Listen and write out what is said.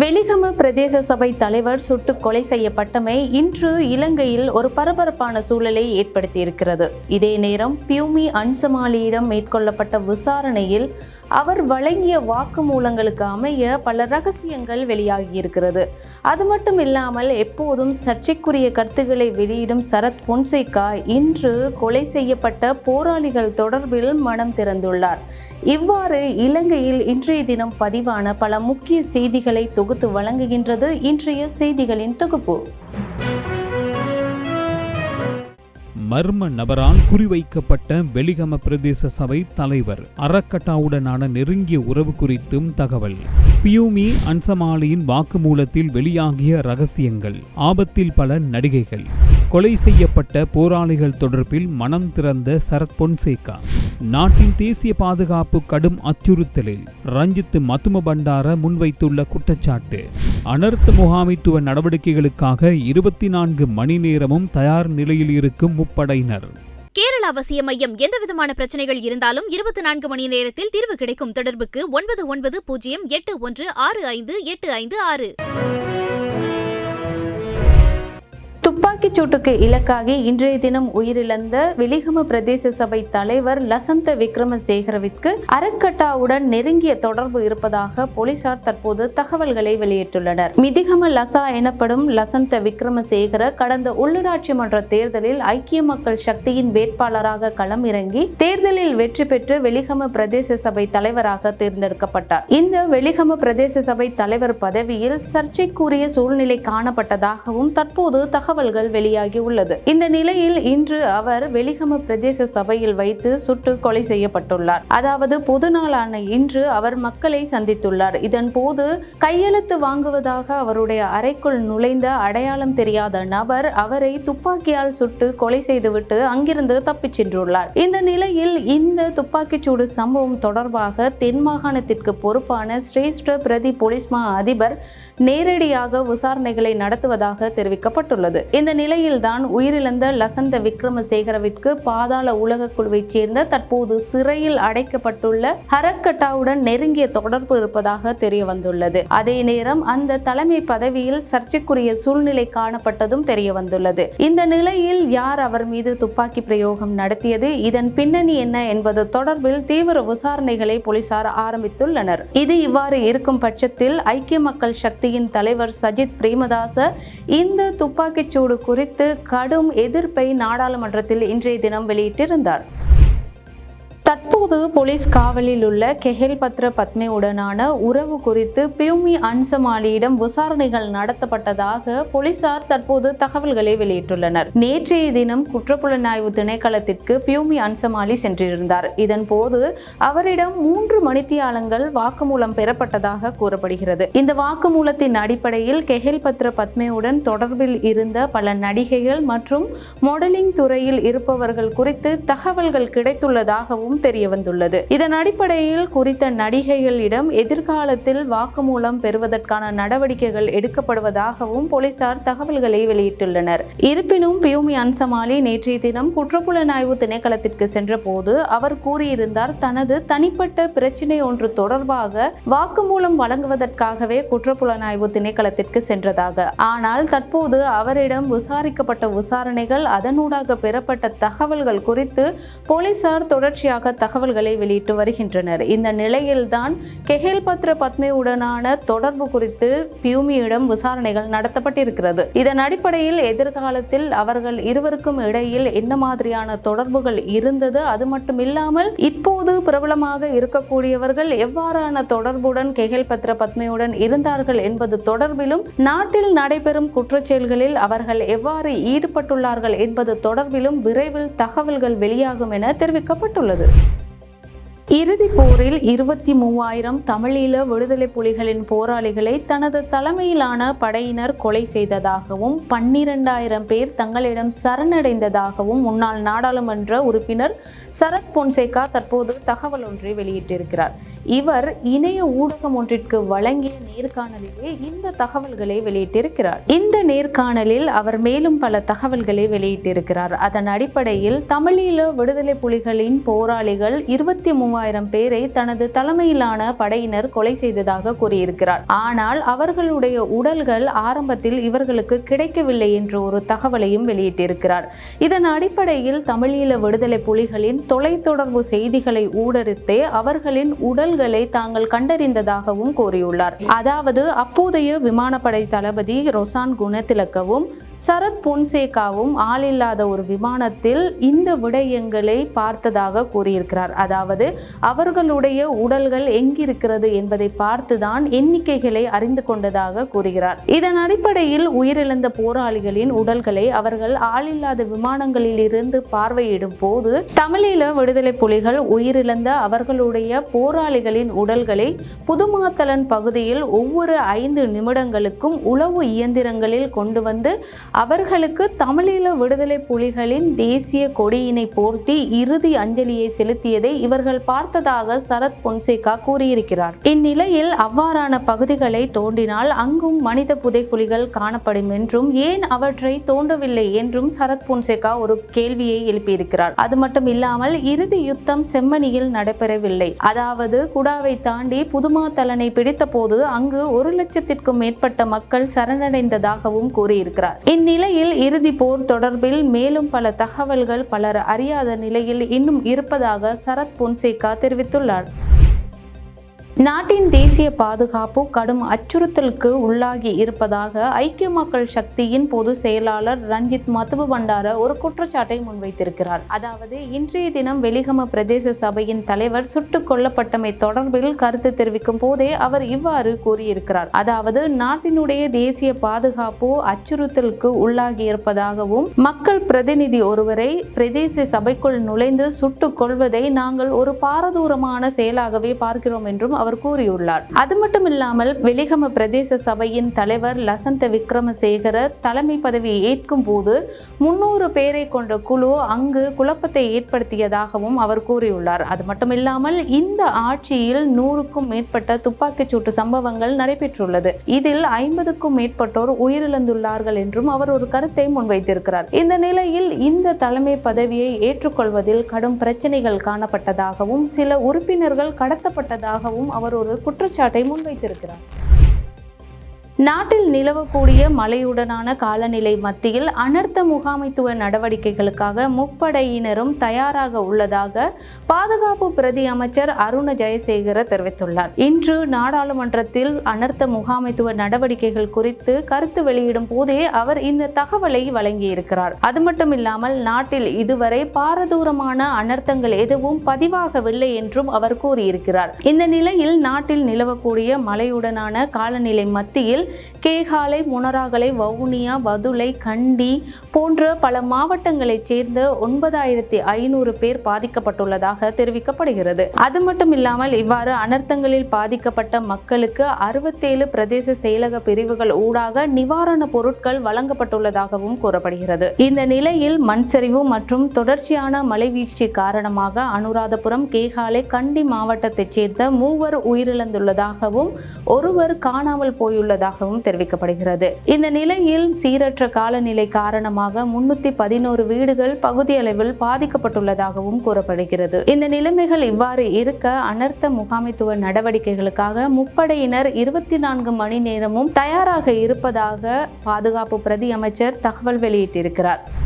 வெலிகம பிரதேச சபை தலைவர் சுட்டு கொலை செய்யப்பட்டமை இன்று இலங்கையில் ஒரு பரபரப்பான சூழலை ஏற்படுத்தியிருக்கிறது. இதே நேரம் பியூமி அன்சமாலியிடம் மேற்கொள்ளப்பட்ட விசாரணையில் அவர் வழங்கிய வாக்குமூலங்களுக்கு அமைய பல ரகசியங்கள் வெளியாகியிருக்கிறது. அது மட்டும் இல்லாமல் எப்போதும் சர்ச்சைக்குரிய கருத்துக்களை வெளியிடும் சரத் பொன்சேகா இன்று கொலை செய்யப்பட்ட போராளிகள் தொடர்பில் மனம் திறந்துள்ளார். இவ்வாறு இலங்கையில் இன்றைய தினம் பதிவான பல முக்கிய செய்திகளை தொகுத்து வழங்குகின்றது இன்றைய செய்திகளின் தொகுப்பு. மர்ம நபரால் குறிவைக்கப்பட்ட வெலிகம பிரதேச சபை தலைவர் அறக்கட்டாவுடனான நெருங்கிய உறவு குறித்தும் தகவல். பியூமி அன்சமாலியின் வாக்குமூலத்தில் வெளியாகிய ரகசியங்கள் ஆபத்தில் பல நடிகைகள். கொலை செய்யப்பட்ட போராளிகள் தொடர்பில் மனம் திறந்த சரத் பொன்சேகா. நாட்டின் தேசிய பாதுகாப்பு கடும் அச்சுறுத்தலில் ரஞ்சித் மத்தும பண்டார முன்வைத்துள்ள குற்றச்சாட்டு. அனர்த்த முகாமைத்துவ நடவடிக்கைகளுக்காக இருபத்தி நான்கு மணி நேரமும் தயார் நிலையில் இருக்கும் முப்படையினர். கேரள அவசிய மையம் எந்தவிதமான பிரச்சனைகள் இருந்தாலும் இருபத்தி நான்கு மணி நேரத்தில் தீர்வு கிடைக்கும் தொடர்புக்கு ஒன்பது ஒன்பது பூஜ்ஜியம் எட்டு ஒன்று ஆறு ஐந்து எட்டு ஐந்து ஆறு. துப்பாக்கிச் சூட்டுக்கு இலக்காகி இன்றைய தினம் உயிரிழந்த வெலிகம பிரதேச சபை தலைவர் லசந்த விக்ரமசேகரவிற்கு அறக்கட்டாவுடன் நெருங்கிய தொடர்பு இருப்பதாக போலீசார் தற்போது தகவல்களை வெளியிட்டுள்ளனர். மிதிகம லசா எனப்படும் லசந்த விக்ரமசேகர கடந்த உள்ளூராட்சி மன்ற தேர்தலில் ஐக்கிய மக்கள் சக்தியின் வேட்பாளராக களம் இறங்கி தேர்தலில் வெற்றி பெற்று வெலிகம பிரதேச சபை தலைவராக தேர்ந்தெடுக்கப்பட்டார். இந்த வெலிகம பிரதேச சபை தலைவர் பதவியில் சர்ச்சைக்குரிய சூழ்நிலை காணப்பட்டதாகவும் தற்போது தகவல்கள் வெளியாகி உள்ளது. இந்த நிலையில் இன்று அவர் வெலிகம பிரதேச சபையில் வைத்து சுட்டு கொலை செய்யப்பட்டுள்ளார். அதாவது பொது நாளான இன்று அவர் மக்களை சந்தித்துள்ளார். இதன் போது கையெழுத்து வாங்குவதாக அவருடைய அறைக்குள் நுழைந்த அடையாளம் தெரியாத நபர் அவரை துப்பாக்கியால் சுட்டு கொலை செய்துவிட்டு அங்கிருந்து தப்பிச் சென்றுள்ளார். இந்த நிலையில் இந்த துப்பாக்கிச்சூடு சம்பவம் தொடர்பாக தென் மாகாணத்திற்கு பொறுப்பான சிரேஷ்ட பிரதி போலீஸ் மா அதிபர் நேரடியாக விசாரணைகளை நடத்துவதாக தெரிவிக்கப்பட்டுள்ளது. இந்த நிலையில்தான் உயிரிழந்த லசந்த விக்ரமசேகரவிற்கு பாதாள உலக குழுவைச் சேர்ந்த தற்போது சிறையில் அடைக்கப்பட்டுள்ள ஹரக்கட்டாவுடன் நெருங்கிய தொடர்பு இருப்பதாக தெரிய வந்துள்ளது அதே நேரம் அந்த தலைமை பதவியில் சர்ச்சைக்குரிய சூழ்நிலை காணப்பட்டதும் தெரிய வந்துள்ளது இந்த நிலையில் யார் அவர் மீது துப்பாக்கி பிரயோகம் நடத்தியது இதன் பின்னணி என்ன என்பது தொடர்பில் தீவிர விசாரணைகளை போலீசார் ஆரம்பித்துள்ளனர். இது இவ்வாறு இருக்கும் பட்சத்தில் ஐக்கிய மக்கள் சக்தியின் தலைவர் சஜித் பிரேமதாச இந்த துப்பாக்கிச்சூடு குறித்து கடும் எதிர்ப்பை நாடாளுமன்றத்தில் இன்றைய தினம் வெளியிட்டிருந்தார். தற்போது போலீஸ் காவலில் உள்ள கெஹெல்பத்ர பத்ர பத்மேவுடனான உறவு குறித்து பியூமி அன்சமாலியிடம் விசாரணைகள் நடத்தப்பட்டதாக போலீசார் தற்போது தகவல்களை வெளியிட்டுள்ளனர். நேற்றைய தினம் குற்றப்புலனாய்வு திணைக்களத்திற்கு பியூமி அன்சமாலி சென்றிருந்தார். இதன் போது அவரிடம் மூன்று மணித்தியாலங்கள் வாக்குமூலம் பெறப்பட்டதாக கூறப்படுகிறது. இந்த வாக்குமூலத்தின் அடிப்படையில் கெஹெல்பத்ர பத்ர பத்மேவுடன் தொடர்பில் இருந்த பல நடிகைகள் மற்றும் மாடலிங் துறையில் இருப்பவர்கள் குறித்து தகவல்கள் கிடைத்துள்ளதாகவும் தெரிய வந்துள்ளது இதன் அடிப்படையில் குறித்த நடிகைகளிடம் எதிர்காலத்தில் வாக்குமூலம் பெறுவதற்கான நடவடிக்கைகள் எடுக்கப்படுவதாகவும் போலீசார் தகவல்களை வெளியிட்டுள்ளனர். இருப்பினும் பியூமி அன்சமாலி நேற்றைய தினம் குற்றப்புலனாய்வு திணைக்களத்திற்கு சென்றபோது அவர் கூறியிருந்தார் தனது தனிப்பட்ட பிரச்சினை ஒன்று தொடர்பாக வாக்குமூலம் வழங்குவதற்காகவே குற்றப்புலனாய்வு திணைக்களத்திற்கு சென்றதாக. ஆனால் தற்போது அவரிடம் விசாரிக்கப்பட்ட விசாரணைகள் அதனூடாக பெறப்பட்ட தகவல்கள் குறித்து போலீசார் தொடர்ச்சியாக தகவல்களை வெளியிட்டு வருகின்றனர். இந்த நிலையில்தான் கெஹேல் பத்ர பத்மியுடனான தொடர்பு குறித்து பியூமியிடம் விசாரணைகள் நடத்தப்பட்டிருக்கிறது. இதன் அடிப்படையில் எதிர்காலத்தில் அவர்கள் இருவருக்கும் இடையில் என்ன மாதிரியான தொடர்புகள் இருந்தது? அது மட்டும் இல்லாமல் இப்போது பிரபலமாக இருக்கக்கூடியவர்கள் எவ்வாறான தொடர்புடன் கெஹேல் பத்ர பத்மியுடன் இருந்தார்கள் என்பது தொடர்பிலும் நாட்டில் நடைபெறும் குற்றச்செயல்களில் அவர்கள் எவ்வாறு ஈடுபட்டுள்ளார்கள் என்பது தொடர்பிலும் விரைவில் தகவல்கள் வெளியாகும் என தெரிவிக்கப்பட்டுள்ளது. Thank you. இறுதிப் போரில் இருபத்தி மூவாயிரம் தமிழீழ விடுதலை புலிகளின் போராளிகளை தனது தலைமையிலான படையினர் கொலை செய்ததாகவும் பன்னிரண்டாயிரம் பேர் தங்களிடம் சரணடைந்ததாகவும் முன்னாள் நாடாளுமன்ற உறுப்பினர் சரத் பொன்சேகா தற்போது தகவல் ஒன்றை வெளியிட்டிருக்கிறார். இவர் இணைய ஊடகம் ஒன்றிற்கு வழங்கிய நேர்காணலிலே இந்த தகவல்களை வெளியிட்டிருக்கிறார். இந்த நேர்காணலில் அவர் மேலும் பல தகவல்களை வெளியிட்டிருக்கிறார். அதன் அடிப்படையில் தமிழீழ விடுதலை புலிகளின் போராளிகள் இருபத்தி மூவாயிரம் மூவாயிரம் பேரை தனது தலைமையிலான படையினர் கொலை செய்ததாக கூறியிருக்கிறார். ஆனால் அவர்களுடைய உடல்கள் ஆரம்பத்தில் இவர்களுக்கு கிடைக்கவில்லை என்ற ஒரு தகவலையும் வெளியிட்டிருக்கிறார். இதன் அடிப்படையில் தமிழீழ விடுதலை புலிகளின் தொலைத்தொடர்பு செய்திகளை ஊடறுத்தே அவர்களின் உடல்களை தாங்கள் கண்டறிந்ததாகவும் கூறியுள்ளார். அதாவது அப்போதைய விமானப்படை தளபதி ரொசான் குணத்திலக்கவும் சரத் பொன்சேகாவும் ஆளில்லாத ஒரு விமானத்தில் இந்த விடயங்களை பார்த்ததாக கூறியிருக்கிறார். அதாவது அவர்களுடைய உடல்கள் எங்கிருக்கிறது என்பதை பார்த்துதான் எண்ணிக்கைகளை அறிந்து கொண்டதாக கூறுகிறார். இதன் அடிப்படையில் உயிரிழந்த போராளிகளின் உடல்களை அவர்கள் ஆளில்லாத விமானங்களில் இருந்து பார்வையிடும் போது தமிழீழ விடுதலை புலிகள் உயிரிழந்த அவர்களுடைய போராளிகளின் உடல்களை புதுமாத்தலன் பகுதியில் ஒவ்வொரு ஐந்து நிமிடங்களுக்கும் உளவு இயந்திரங்களில் கொண்டு வந்து அவர்களுக்கு தமிழீழ விடுதலை புலிகளின் தேசிய கொடியினை போர்த்தி இறுதி அஞ்சலியை செலுத்தியதை இவர்கள் பார்த்ததாக சரத் பொன்சேகா கூறியிருக்கிறார். இந்நிலையில் அவ்வாறான பகுதிகளை தோண்டினால் அங்கும் மனித புதைக்குழிகள் காணப்படும் என்றும் ஏன் அவற்றை தோண்டவில்லை என்றும் சரத் பொன்சேகா ஒரு கேள்வியை எழுப்பியிருக்கிறார். அது மட்டும் இல்லாமல் இறுதி யுத்தம் செம்மணியில் நடைபெறவில்லை. அதாவது குடாவை தாண்டி புதுமாத்தலனை பிடித்தபோது அங்கு ஒரு லட்சத்திற்கும் மேற்பட்ட மக்கள் சரணடைந்ததாகவும் கூறியிருக்கிறார். இந்நிலையில் இறுதி போர் தொடர்பில் மேலும் பல தகவல்கள் பலர் அறியாத நிலையில் இன்னும் இருப்பதாக சரத் பொன்சேகா தெரிவித்துள்ளார். நாட்டின் தேசிய பாதுகாப்பு கடும் அச்சுறுத்தலுக்கு உள்ளாகி இருப்பதாக ஐக்கிய மக்கள் சக்தியின் பொதுச் செயலாளர் ரஞ்சித் மதுப பண்டார ஒரு குற்றச்சாட்டை முன்வைத்திருக்கிறார். அதாவது இன்றைய தினம் வெலிகம பிரதேச சபையின் தலைவர் சுட்டுக் கொல்லப்பட்டமை தொடர்பில் கருத்து தெரிவிக்கும் போதே அவர் இவ்வாறு கூறியிருக்கிறார். அதாவது நாட்டினுடைய தேசிய பாதுகாப்பு அச்சுறுத்தலுக்கு உள்ளாகி இருப்பதாகவும் மக்கள் பிரதிநிதி ஒருவரை பிரதேச சபைக்குள் நுழைந்து சுட்டுக் கொள்வதை நாங்கள் ஒரு பாரதூரமான செயலாகவே பார்க்கிறோம் என்றும் அவர் அவர் கூறியுள்ளார். அது மட்டும் இல்லாமல் வெலிகம பிரதேச சபையின் தலைவர் லசந்த விக்ரமசேகர தலைமை பதவியை ஏற்கும் போது முன்னூறு பேரை கொண்ட குழு அங்கு குழப்பத்தை ஏற்படுத்தியதாகவும் அவர் கூறியுள்ளார். அது மட்டும் இல்லாமல் இந்த ஆட்சியில் நூறுக்கும் மேற்பட்ட துப்பாக்கிச் சூட்டு சம்பவங்கள் நடைபெற்றுள்ளது. இதில் ஐம்பதுக்கும் மேற்பட்டோர் உயிரிழந்துள்ளார்கள் என்றும் அவர் ஒரு கருத்தை முன்வைத்திருக்கிறார். இந்த நிலையில் இந்த தலைமை பதவியை ஏற்றுக்கொள்வதில் கடும் பிரச்சனைகள் காணப்பட்டதாகவும் சில உறுப்பினர்கள் கடத்தப்பட்டதாகவும் அவர் ஒரு குற்றச்சாட்டை முன்வைத்திருக்கிறார். நாட்டில் நிலவக்கூடிய மழையுடனான காலநிலை மத்தியில் அனர்த்த முகாமைத்துவ நடவடிக்கைகளுக்காக முப்படையினரும் தயாராக உள்ளதாக பாதுகாப்பு பிரதி அமைச்சர் அருண ஜெயசேகர தெரிவித்துள்ளார். இன்று நாடாளுமன்றத்தில் அனர்த்த முகாமைத்துவ நடவடிக்கைகள் குறித்து கருத்து வெளியிடும் போதே அவர் இந்த தகவலை வழங்கியிருக்கிறார். அது மட்டும் இல்லாமல் நாட்டில் இதுவரை பாரதூரமான அனர்த்தங்கள் எதுவும் பதிவாகவில்லை என்றும் அவர் கூறியிருக்கிறார். இந்த நிலையில் நாட்டில் நிலவக்கூடிய மழையுடனான காலநிலை மத்தியில் கேகாலை முனராகலை வவுனியா பதுளை கண்டி போன்ற பல மாவட்டங்களைச் சேர்ந்த ஒன்பதாயிரத்தி ஐநூறு பேர் பாதிக்கப்பட்டுள்ளதாக தெரிவிக்கப்படுகிறது. அது மட்டும் இல்லாமல் இவ்வாறு அனர்த்தங்களில் பாதிக்கப்பட்ட மக்களுக்கு அறுபத்தேழு பிரதேச செயலக பிரிவுகள் ஊடாக நிவாரண பொருட்கள் வழங்கப்பட்டுள்ளதாகவும் கூறப்படுகிறது. இந்த நிலையில் மண் சரிவு மற்றும் தொடர்ச்சியான மழைவீழ்ச்சி காரணமாக அனுராதபுரம் கேகாலை கண்டி மாவட்டத்தைச் சேர்ந்த மூவர் உயிரிழந்துள்ளதாகவும் ஒருவர் காணாமல் போயுள்ளதாக போயுள்ளதாகவும் தெரிவிக்கப்படுகிறது. இந்த நிலையில் சீரற்ற காலநிலை காரணமாக முன்னூத்தி பதினோரு வீடுகள் பகுதியளவில் பாதிக்கப்பட்டுள்ளதாகவும் கூறப்படுகிறது. இந்த நிலைமைகள் இவ்வாறு இருக்க அனர்த்த முகாமைத்துவ நடவடிக்கைகளுக்காக முப்படையினர் இருபத்தி நான்கு மணி நேரமும் தயாராக இருப்பதாக பாதுகாப்பு பிரதி அமைச்சர் தகவல் வெளியிட்டிருக்கிறார்.